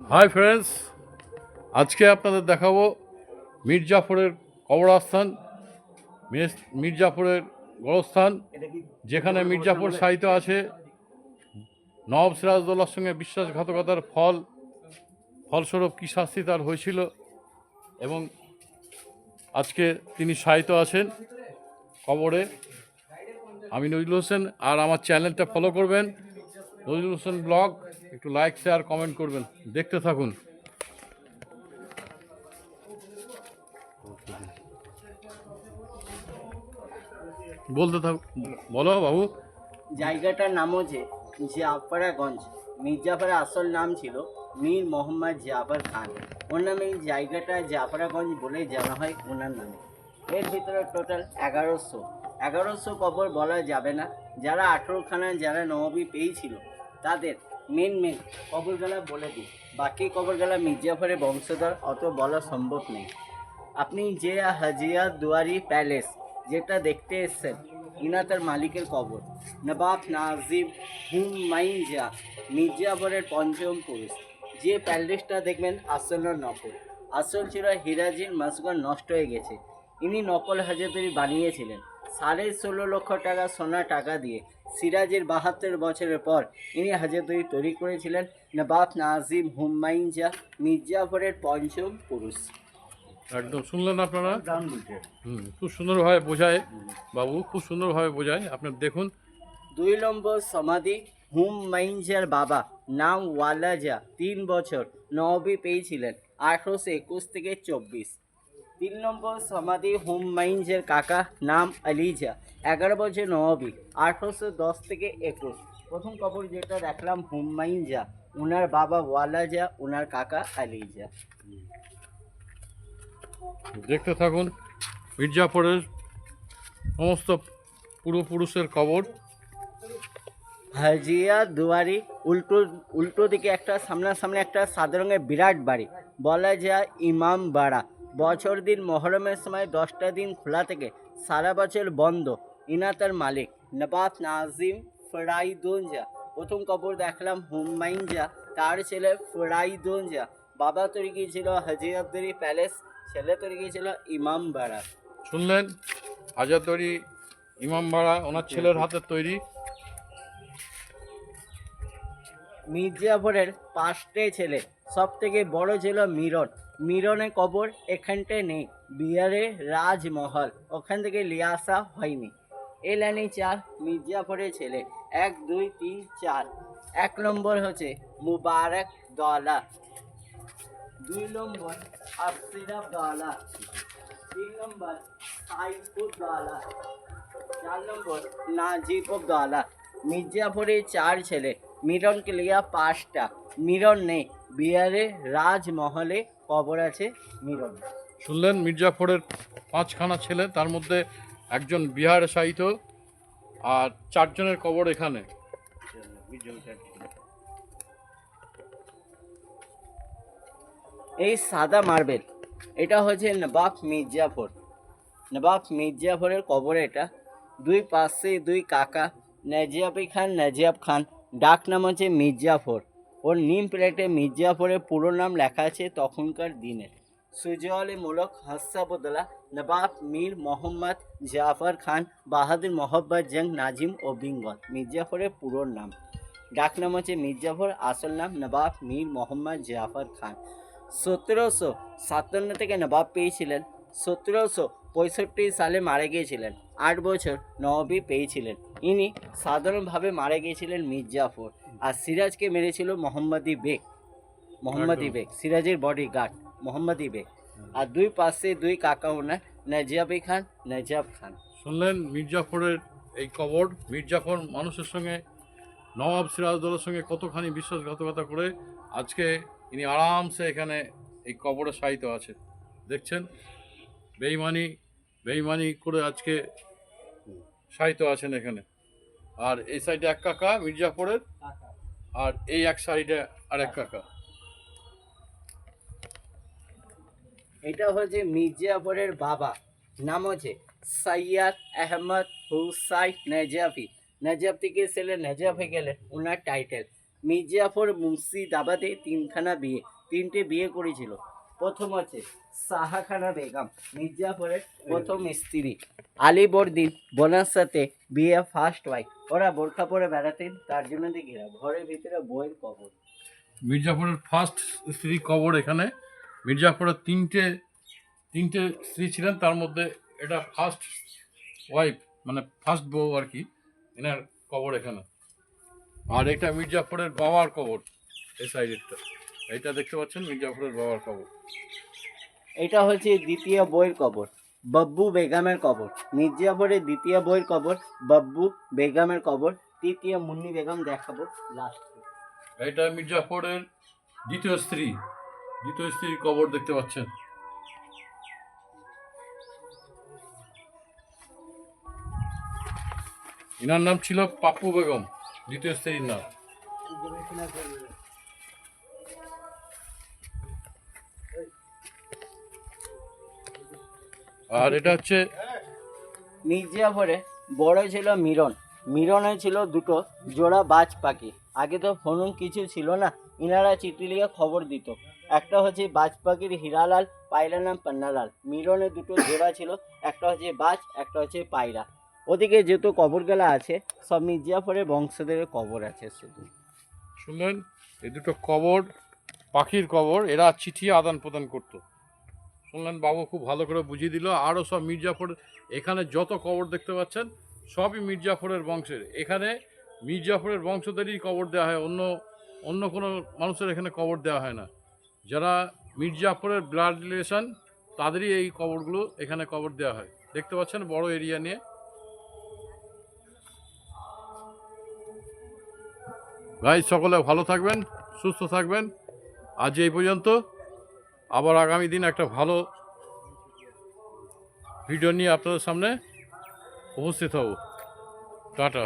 Hi friends আজকে আপনাদের দেখাবো মির্জাফরের কবরস্থান মির্জাফরের গড়স্থান যেখানে মির্জাফর সাহিত্য আছে। নবাব সিরাজদৌল্লার সঙ্গে বিশ্বাসঘাতকতার ফল, ফলস্বরূপ কী শাস্তি তার হয়েছিল এবং আজকে তিনি সাহিত্য আছেন কবরে। আমি নজরুল হোসেন, আর আমার চ্যানেলটা ফলো করবেন। নজরুল হোসেন ব্লগ। একটু লাইক শেয়ার কমেন্ট করবেন। দেখতে থাকুন। বলতে থাক বলো বাবু। জায়গাটার নাম হচ্ছে জাফরাগঞ্জ। মির্জাফরের আসল নাম ছিল মীর মোহাম্মদ জাফর খান। ওর নামে এই জায়গাটা জাফরাগঞ্জ বলে জানা হয় ওনার নামে। এর ভিতরে টোটাল এগারোশো। এগারোশো কবর বলা যাবে না। যারা আঠেরোখানা, যারা নবাবি পেয়েছিল, তাদের মেন মেন, কবরগুলা বলে দিই। বাকি কবরগুলা মির্জাফরের বংশধর, অত বলা সম্ভব নেই। আপনি যে হাজিয়া দুয়ারি প্যালেস যেটা দেখতে এসছেন, ইনা তার মালিকের কবর। নবাব নাজিব হুম হুমাইজা মির্জাফরের পঞ্চম পুরুষ। যে প্যালেসটা দেখবেন, আসল নকল। আসল ছিল হিরাজির মাসগর নষ্ট হয়ে গেছে। ইনি নকল হাজারি বানিয়েছিলেন। সাড়ে ষোলো লক্ষ টাকা সোনা টাকা দিয়ে সিরাজের বাহাত্তর বছরের পর ইনি হাজারি তৈরি করেছিলেন নবাব নাজিম হুমাইজা মির্জাফরের পঞ্চম পুরুষ। একদম শুনলেন আপনারা? হুম খুব সুন্দরভাবে বোঝায় বাবু খুব সুন্দরভাবে বোঝায়। আপনার দেখুন। দুই নম্বর সমাধি হুম মাইনজার বাবা নাম ওয়ালাজা তিন বছর নবী পেয়েছিলেন আঠারোশো একুশ থেকে চব্বিশ। তিন নম্বর সমাধি হুম মাইনজের কাকা নাম আলিজা এগারো বছর নবী আঠারোশো দশ থেকে একুশ। প্রথম কবর যেটা দেখলাম হুম মাইনজা ওনার বাবা ওয়ালাজা ওনার কাকা আলিজা দেখতে থাকুন মির্জাফরের সমস্ত পূর্বপুরুষের কবর। হাজিয়া দুয়ারি উল্টো উল্টো দিকে একটা সামনাসামনি একটা সাদা রঙের বিরাট বাড়ি। বলা যায় ইমাম বাড়া বছর দিন মহরমের সময় দশটা দিন খোলা থেকে সারা বছর বন্ধ। ইনা তার মালিক নবাব নাজিম ফরাইদোঞ্জা প্রথম কবর দেখলাম হুমাইনজা তার ছেলে ফরাইদোঞ্জা বাবা তৈরি গিয়েছিল হাজিয়াবদুরি প্যালেস ছেলে তৈরি গিয়েছিল ইমাম বাড়া শুনলেন? হাজারদুয়ারি ইমামবাড়া ওনার ছেলের হাতের তৈরি। মির্জাফরের পাঁচটে ছেলে সব থেকে বড় ছিল মিরন মিরনের কবর এখানটায় নেই, বিহারে রাজমহল, ওখান থেকে নিয়ে আসা হয়নি। এ লাইনে চার মির্জাফরের ছেলে। এক, দুই, তিন, চার। এক নম্বর হচ্ছে মুবারক দলা। দুই নম্বর আফসিরাফ দলা। তিন নম্বর সাইফুদ দলা। চার নম্বর নাজিব দলা। মির্জাফরের চার ছেলে। মিরনকে লিয়া পাঁচটা। মিরন নেই, বিহারে রাজমহলে কবর আছে মিরন শুনলেন মির্জাফরের পাঁচখানা ছেলে তার মধ্যে একজন বিহার সাহিত্য আর চারজনের কবর এখানে। এই সাদা মার্বেল এটা হচ্ছে নবাব মির্জাফর। নবাব মির্জাফরের কবর এটা। দুই পাশে দুই কাকা নাজিয়াবি খান নাজিয়াব খান। ডাক নাম হচ্ছে মির্জাফর। ওর নিম প্লেটে মির্জাফরের পুরো নাম লেখা আছে তখনকার দিনের। সুজওয়ালি মুলক নবাব মীর মোহাম্মদ জাফর খান, বাহাদুর মোহাম্মদ জং, নাজিম ও বেঙ্গল মির্জাফরের পুরো নাম। ডাক নাম হচ্ছে মির্জাফর আসল নাম নবাব মীর মোহাম্মদ জাফর খান। সতেরোশো সাতান্ন থেকে নবাব পেয়েছিলেন। সতেরোশো পঁয়ষট্টি সালে মারা গিয়েছিলেন। আট বছর নবাবী পেয়েছিলেন। ইনি সাধারণভাবে মারা গিয়েছিলেন মির্জাফর আর সিরাজকে মেরেছিল মোহাম্মদী বেগ মোহাম্মদী। বেগ সিরাজের বডি গার্ড মোহাম্মদী বেগ। আর দুই পাশে দুই কাকা ওনার নাজিয়াবি খান নাজাব খান। শুনলেন মির্জাফরের এই কবর? মির্জাফর মানুষের সঙ্গে নবাব সিরাজদৌলার সঙ্গে কতখানি বিশ্বাসঘাতকতা করে আজকে ইনি আরামসে এখানে এই কবরে সাহিত্য আছে। দেখছেন? বেইমানি বেইমানি করে আজকে সাহিত্য আছেন এখানে। আর এই সাইডে এক কাকা মির্জাফরের আর এই এক সাইডে আর এক কাকা। এটা হচ্ছে মির্জাফরের বাবা। নাম হচ্ছে সাইয়াদ আহমদ হুসাই নাজাফি। থেকে ছেলে নাজাফে গেলেন ওনার টাইটেল মির্জাফর মুর্শিদাবাদে তিনখানা বিয়ে, তিনটে বিয়ে করেছিল। প্রথম আছে সাহাখানা বেগম মির্জাফরের প্রথম স্ত্রী। আলিবর্দিন বোনার সাথে বিয়ে ফার্স্ট ওয়াইফ ওরা বোরখা পরে বেড়াতেন তার জন্য ঘেরা ঘরের ভিতরে বইয়ের কবর। মির্জাপুরের ফার্স্ট স্ত্রী কবর এখানে। মির্জাপুরের তিনটে তিনটে স্ত্রী ছিলেন তার মধ্যে এটা ফার্স্ট ওয়াইফ মানে ফার্স্ট বউ আর কি এনার কবর এখানে। আর এটা মির্জাপুরের বাবার কবর এই সাইডেরটা এইটা দেখতে পাচ্ছেন মির্জাপুরের বাবার কবর। এটা হচ্ছে দ্বিতীয় বইয়ের কবর বাব্বু বেগমের কবর। মির্জাফরের দ্বিতীয় বইয়ের কবর বাব্বু বেগমের কবর তৃতীয় মুন্নি বেগম দেখাবো লাস্ট এটা মির্জাপুরের দ্বিতীয় স্ত্রী দ্বিতীয় স্ত্রীর কবর দেখতে পাচ্ছেন। এনার নাম ছিল পাপ্পু বেগম দ্বিতীয় স্ত্রীর নাম। আর এটা হচ্ছে মির্জাফরে বড় ছিল মিরন। মিরনে ছিল দুটো জোড়া বাজ পাখি। আগে তো ফোন কিছু ছিল না ইনারা চিঠি লিখে খবর দিত। একটা হচ্ছে বাজ পাখির হীরালাল পায়রা নাম পান্নালাল। মিরনে দুটো জোড়া ছিল একটা হচ্ছে বাজ একটা হচ্ছে পায়রা। ওদিকে যেহেতু কবরগুলা আছে সব মির্জাফরের বংশধরের কবর আছে শুধু। শুনলেন? এই দুটো কবর পাখির কবর এরা চিঠি আদান প্রদান করতো। শুনলেন বাবু খুব ভালো করে বুঝিয়ে দিল, আরও সব মির্জাফর এখানে যত কবর দেখতে পাচ্ছেন, সবই মির্জাফরের বংশের। এখানে মির্জাফরের বংশধরই কবর দেওয়া হয়, অন্য অন্য কোনো মানুষের এখানে কবর দেওয়া হয় না। যারা মির্জাফরের ব্লাড রিলেশন, তাদেরই এই কবরগুলো এখানে কবর দেওয়া হয়। দেখতে পাচ্ছেন বড় এরিয়া নিয়ে। ভাই সকলে ভালো থাকবেন, সুস্থ থাকবেন। আজ এই পর্যন্ত। আবার আগামী দিন একটা ভালো ভিডিও নিয়ে আপনাদের সামনে উপস্থিত হব। টাটা।